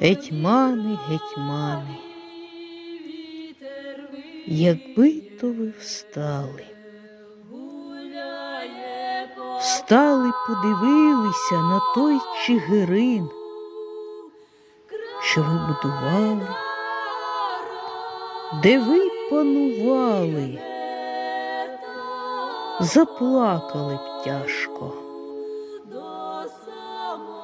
Гетьмани, гетьмани, якби то ви встали, встали, подивилися на той Чигирин, що ви будували, де ви панували, заплакали б тяжко.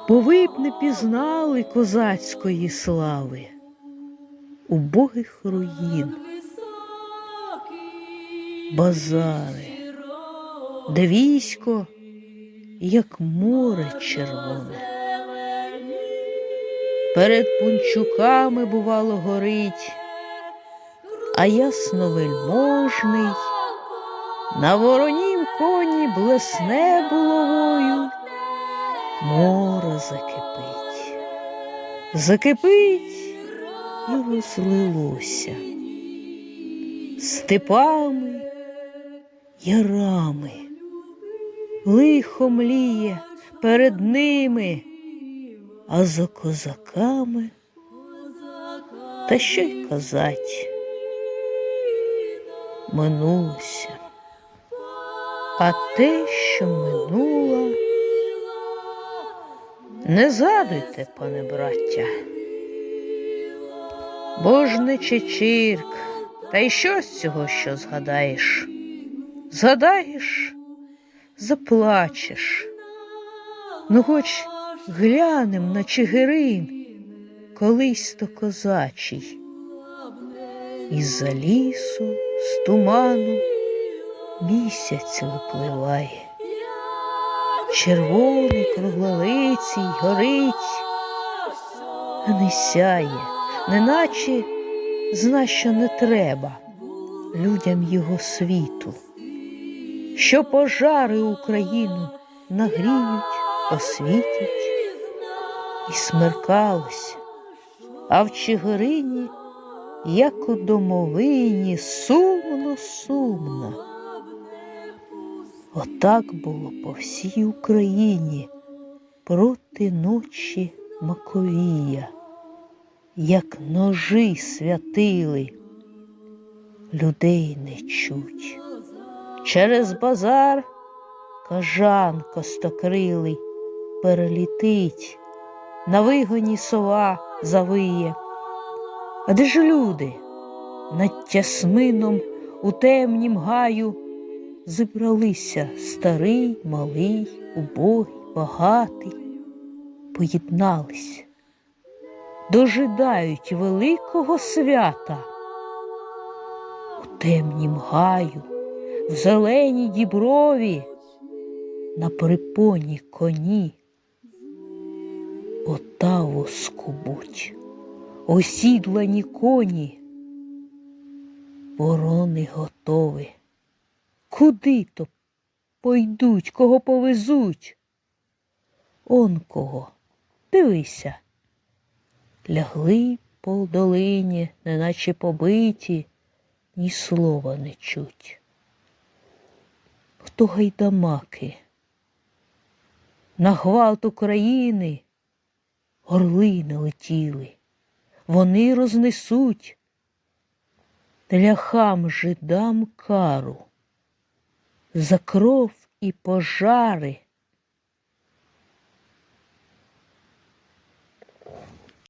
Бо ви б не пізнали козацької слави, убогих руїн, базари, де військо, як море червоне. Перед пунчуками, бувало, горить, а ясновельможний на воронім коні блесне булавою море закипить, закипить і розлилося. Степами, ярами, лихо мліє перед ними, а за козаками та що й казать, минулося, а те, що минуло. Не згадуйте, пане браття, бо ж чечірк, та й що з цього, що згадаєш? Згадаєш, заплачеш. Ну, хоч глянем на Чигирин, колись то козачий. Із-за лісу, з туману місяць випливає червоний круглолиций горить, не сяє, неначе зна, що не треба людям його світу, що пожари Україну нагріють, освітять і смеркалося, а в Чигирині, як у домовині, сумно, сумно. Отак було по всій Україні проти ночі Маковія, як ножи святили, людей не чуть. Через базар кажан костокрилий перелітить, на вигоні сова завиє. А де ж люди над тясмином у темнім гаю? Зібралися старий, малий, убогий, багатий, поєднались, дожидають великого свята у темнім гаю, в зеленій діброві, на припоні коні. Отаву скубуть, осідлані коні, ворони готові. Куди то пойдуть, кого повезуть? Он кого, дивися, лягли по долині, неначе побиті, ні слова не чуть. Хто гайдамаки? На гвалт України орли не летіли, вони рознесуть ляхам жидам кару за кров і пожари